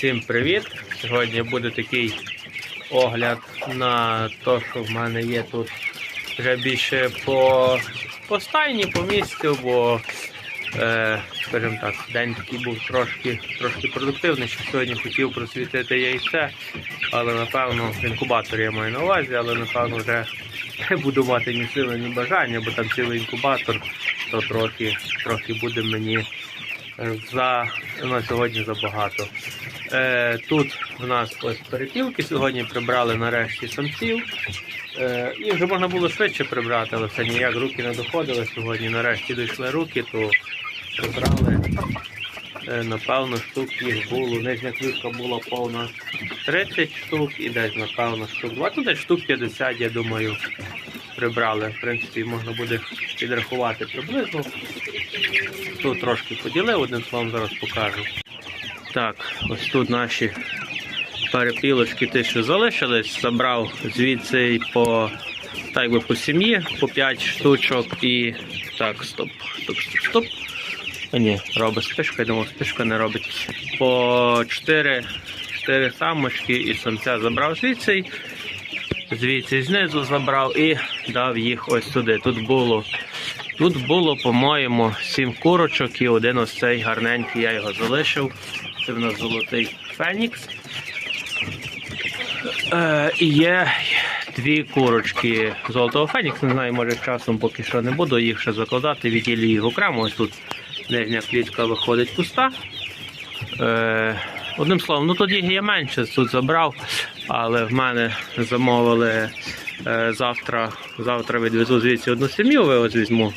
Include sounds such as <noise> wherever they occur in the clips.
Всім привіт! Сьогодні буде такий огляд на те, що в мене є тут вже більше по, по стайні, по місцю, бо, е, скажімо так, день такий був трошки, трошки продуктивний, що сьогодні хотів просвітити яйце, але напевно в інкубаторі я маю на увазі, але напевно вже не <laughs> буду мати ні сили, ні бажання, бо там цілий інкубатор, то трохи, трохи буде мені за на сьогодні забагато. Е, тут в нас ось перепілки. Сьогодні прибрали нарешті самців. Е, і вже можна було швидше прибрати, але це ніяк руки не доходили. Сьогодні нарешті дійшли руки, то прибрали. Е, напевно, штук їх було. Нижня клітка була повна 30 штук і десь, напевно, штук 20, десь штук 50, я думаю, прибрали. В принципі, можна буде підрахувати приблизно. Тут трошки поділив, одним словом зараз покажу. Так, ось тут наші перепілочки, ті, що залишились, забрав звідси по так якби по сім'ї, по 5 штучок і. Так, стоп, стоп, стоп, стоп. А ні, робить спишка, я думав, спишка не робить. По 4, 4 самочки і самця забрав звідси. Звідси знизу забрав і дав їх ось сюди. Тут було Тут було, по-моєму, сім курочок і один ось цей гарненький, я його залишив. Це в нас золотий фенікс. Е, і є дві курочки золотого фенікса. Не знаю, може часом поки що не буду їх ще закладати, відділю їх окремо. Ось тут нижня клітка виходить пуста. Е, одним словом, ну тоді я менше тут забрав, але в мене замовили е, завтра, завтра відвезу звідси одну сім'ю, ось візьму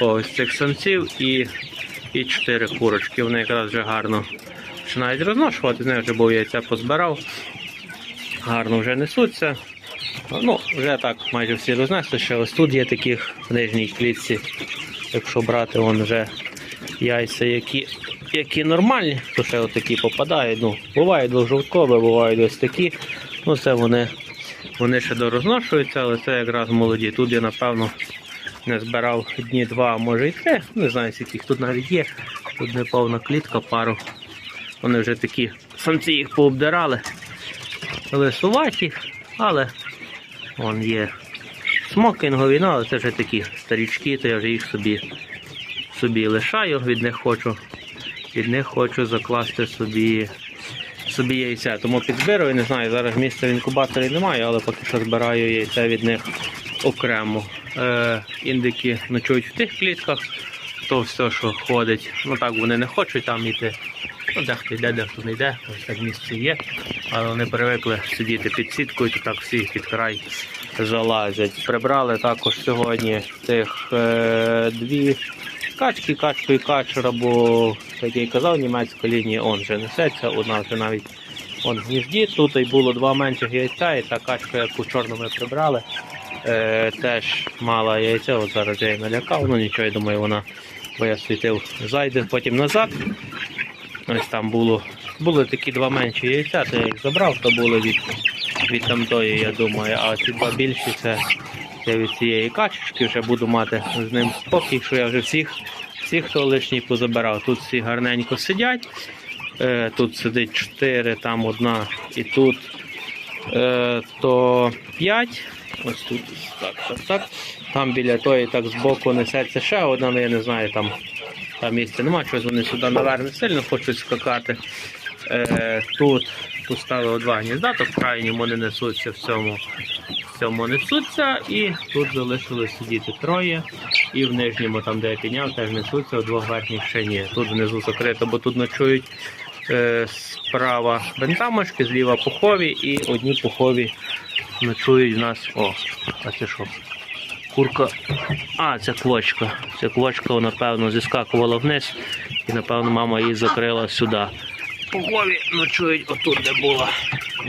ось цих самців і, і чотири курочки. Вони якраз вже гарно починають розношувати. З вже був яйця позбирав. Гарно вже несуться. Ну, вже так майже всі рознесли, ще ось тут є таких в нижній клітці. Якщо брати, вон вже яйця, які, які нормальні, то ще отакі попадають. Ну, бувають жовткові, бувають ось такі. Ну, це вони, вони ще дорозношуються, але це якраз молоді. Тут я, напевно, не збирав дні два, а може і три. Не знаю, скільки тут навіть є. Тут не повна клітка, пару. Вони вже такі самці їх пообдирали. Лисуваті, але вон є смокінгові, ну, але це вже такі старічки, то я вже їх собі, собі лишаю, від них хочу, від них хочу закласти собі, собі яйця. Тому підзбираю, не знаю, зараз місця в інкубаторі немає, але поки що збираю яйця від них окремо. Е, індики ночують в тих клітках, то все, що ходить. Ну так вони не хочуть там йти. Ну, дехто йде, дехто не йде, ось так місце є. Але вони привикли сидіти під сіткою, то так всі під край залазять. Прибрали також сьогодні тих е, дві качки, качку і качера, бо, як я й казав, німецька лінія он вже несеться, одна вже навіть он гнізді. Тут і було два менших яйця, і та качка, яку чорну ми прибрали, е, теж мала яйця. От зараз я її налякав, ну нічого, я думаю, вона, бо я світив, зайде потім назад. Ось там було, були такі два менші яйця, то я їх забрав, то були від, від тамтої, я думаю, а ці два більші це, це від цієї качечки, вже буду мати з ним спокій, що я вже всіх, всіх хто лишній позабирав. Тут всі гарненько сидять. Е, тут сидить чотири, там одна і тут е, то п'ять. Ось тут так, так, так. Там біля тої так збоку несеться ще одна, але я не знаю там. Там місця немає, щось вони сюди наверх сильно хочуть скакати. Е, тут поставили два гнізда, то в крайньому вони несуться в цьому, в цьому несуться. І тут залишилось сидіти троє. І в нижньому, там де я підняв, теж несуться, у двох верхніх ще ні. Тут внизу закрито, бо тут ночують е, справа бентамочки, зліва пухові і одні пухові ночують в нас. О, а це що? Курка. А, це квочка. Це квочка, напевно, зіскакувала вниз і, напевно, мама її закрила сюди. Пухові ночують отут, де була,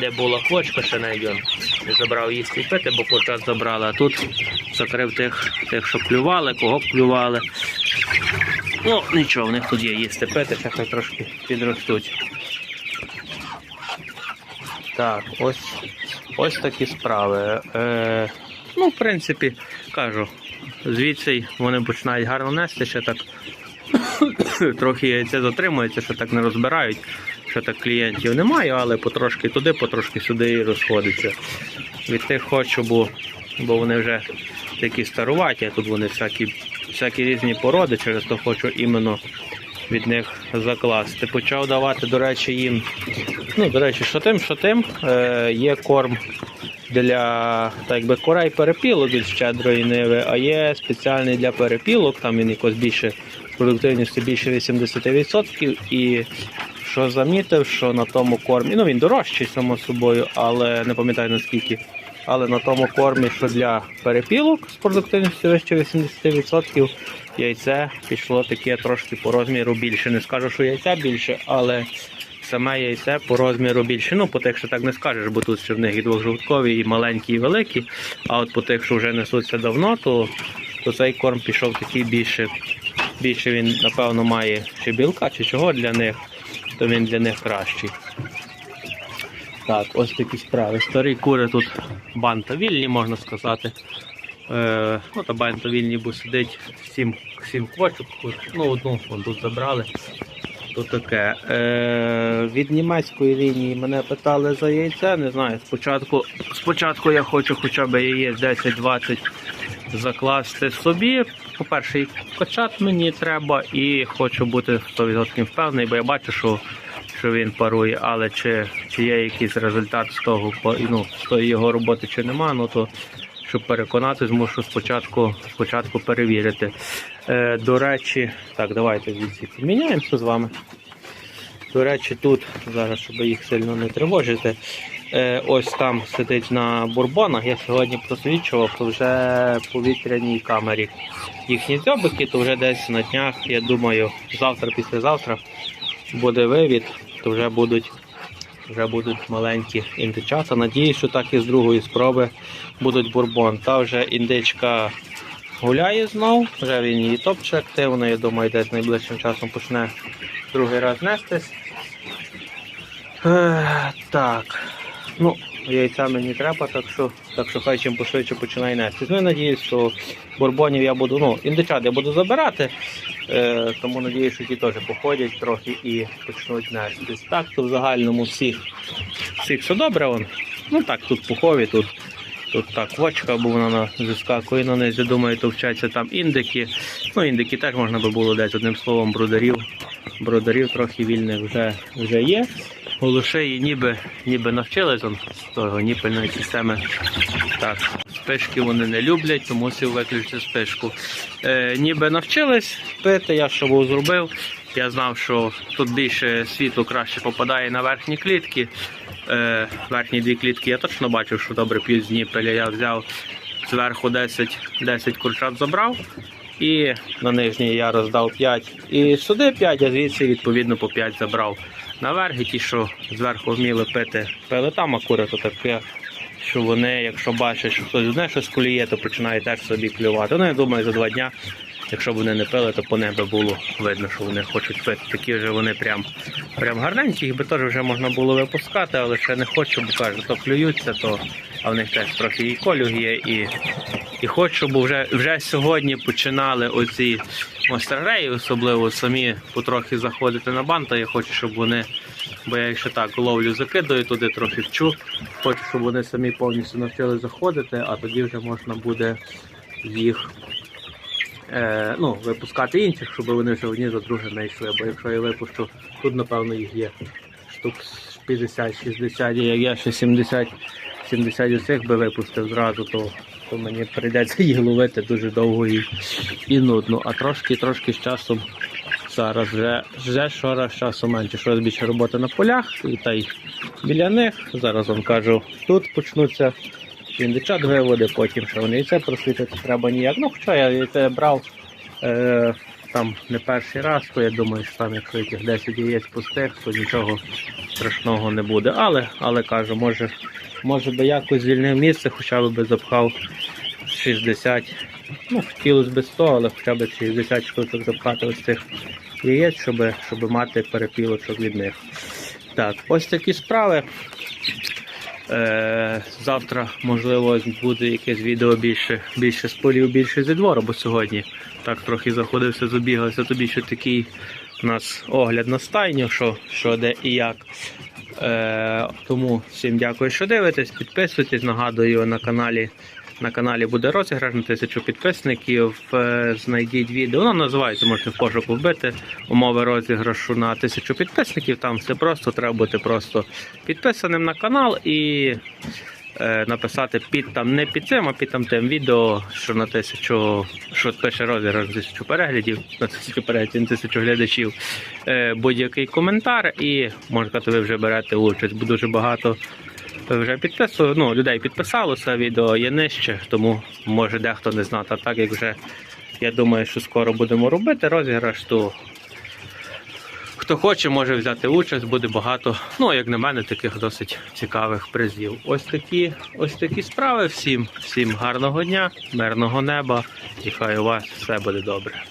де була квочка, ще не йдем. Не забрав і пити, бо почас забрали. А тут закрив тих, тих, що клювали, кого клювали. Ну, нічого, в них тут є їсти пити, ще хай трошки підростуть. Так, ось, ось такі справи. Е, ну, в принципі, кажу, звідси вони починають гарно нести, ще так <coughs> трохи яйця затримується, що так не розбирають. Ще так клієнтів немає, але потрошки туди, потрошки сюди і розходиться. Від тих хочу, бо, бо вони вже такі старуваті, а тут вони всякі, всякі різні породи, через то хочу іменно від них закласти. Почав давати, до речі, їм. Ну, до речі, що тим, що тим, е, є корм для так якби курей перепілок від щедрої ниви, а є спеціальний для перепілок, там він якось більше продуктивністю більше 80%. І що замітив, що на тому кормі, ну він дорожчий само собою, але не пам'ятаю наскільки. Але на тому кормі, що для перепілок з продуктивністю вище 80%, яйце пішло таке трошки по розміру більше. Не скажу, що яйця більше, але саме яйце по розміру більше. Ну, по тих, що так не скажеш, бо тут ще в них і двохжовткові, і маленькі, і великі. А от по тих, що вже несуться давно, то, то цей корм пішов такий більше. Більше він, напевно, має чи білка, чи чого для них, то він для них кращий. Так, ось такі справи. Старі кури тут бантовільні, можна сказати. Е, ну, та бантовільні, бо сидить сім, сім квочок. Ну, одну вон тут забрали. То таке. Е, від німецької лінії мене питали за яйце. Не знаю, спочатку, спочатку я хочу хоча б яєць 10-20 закласти собі. По-перше, качат мені треба і хочу бути 100% впевнений, бо я бачу, що, що він парує, але чи, чи є якийсь результат з того, ну, з тої його роботи чи нема, ну то щоб переконатись, мушу спочатку, спочатку перевірити. Е, до речі, так, давайте звідси поміняємося з вами. До речі, тут, зараз, щоб їх сильно не тривожити, е, ось там сидить на бурбонах. Я сьогодні просвічував, то вже повітряній камері їхні дзьобики, то вже десь на днях, я думаю, завтра, післязавтра буде вивід, то вже будуть. Вже будуть маленькі індичата. Надіюсь, що так і з другої спроби будуть бурбон. Та вже індичка гуляє знов, вже він її топче активно. Я думаю, десь найближчим часом почне другий раз нестись. Е, так. Ну, яйця мені треба, так що, так що хай чим пошвидше починає нестись. Ну і надіюсь, що бурбонів я буду, ну, індичат я буду забирати, е, тому надіюсь, що ті теж походять трохи і почнуть нестись. Так, то в загальному всіх, всіх все добре. Вон. Ну так, тут пухові, тут, тут так вочка, бо вона на зіскакує на низі. Думаю, то вчаться там індики. Ну, індики теж можна би було десь одним словом бродарів. Бродарів трохи вільних вже, вже є. Голушеї ніби, ніби навчились он, з того ніпельної системи. Так, спишки вони не люблять, то мусив виключити спишку. Е, ніби навчились пити, я що був зробив. Я знав, що тут більше світло краще попадає на верхні клітки. Е, верхні дві клітки я точно бачив, що добре п'ють з. Я взяв зверху 10, 10 курчат забрав. І на нижній я роздав 5. І сюди 5, а звідси відповідно по 5 забрав. Наверх і ті, що зверху вміли пити, пили там, а таке, що вони, якщо бачать, що хтось одне щось коліє, то починають теж собі клювати. Ну, я думаю, за два дня, якщо б вони не пили, то по небі було видно, що вони хочуть пити. Такі вже вони прям, прям гарненькі, їх би теж вже можна було випускати, але ще не хочу, бо кажуть, то клюються, то а в них теж трохи і колюг є, і і хочу, бо вже, вже сьогодні починали оці мастергреї, особливо самі потрохи заходити на банта. Я хочу, щоб вони, бо я їх ще так ловлю, закидаю туди, трохи вчу. Хочу, щоб вони самі повністю навчили заходити, а тоді вже можна буде їх е, ну, випускати інших, щоб вони вже одні за другими йшли. Бо якщо я випущу, тут напевно їх є штук 50-60, і як я ще 70, 70 оцих би випустив зразу, то то мені прийдеться їх ловити дуже довго і, і нудно. А трошки трошки з часом зараз вже, вже щораз часу менше. Щораз більше роботи на полях і та й біля них. Зараз вам кажу, тут почнуться індичат виводи, потім ще вони і це просвітити треба ніяк. Ну, хоча я це брав е, там не перший раз, то я думаю, що там якщо яких 10 яєць пустих, то нічого страшного не буде. Але, але кажу, може, може би якось звільнив місце, хоча б би запхав 60. Ну, хотілося б 100, але хоча б 60 штучок запхати ось цих яєць, щоб, щоб мати перепілочок від них. Так, ось такі справи. Е, завтра, можливо, буде якесь відео більше, більше з полів, більше зі двору, бо сьогодні так трохи заходився, забігався, тобі що такий у нас огляд на стайню, що, що де і як. Е, тому всім дякую, що дивитесь. Підписуйтесь. Нагадую, на каналі, на каналі буде розіграш на тисячу підписників. Е, знайдіть відео. Воно називається, можете в пошуку вбити. Умови розіграшу на тисячу підписників. Там все просто, треба бути просто підписаним на канал і е, написати під там не під цим, а під там тим відео, що на тисячу, що пише розіграш на тисячу переглядів, на тисячу переглядів, на тисячу глядачів. Е, будь-який коментар, і можна ви вже берете участь, бо дуже багато вже підписую, ну, людей підписалося, відео є нижче, тому може дехто не знати. А так як вже я думаю, що скоро будемо робити розіграш, то хто хоче, може взяти участь, буде багато, ну, як на мене, таких досить цікавих призів. Ось такі, ось такі справи. Всім, всім гарного дня, мирного неба, і хай у вас все буде добре.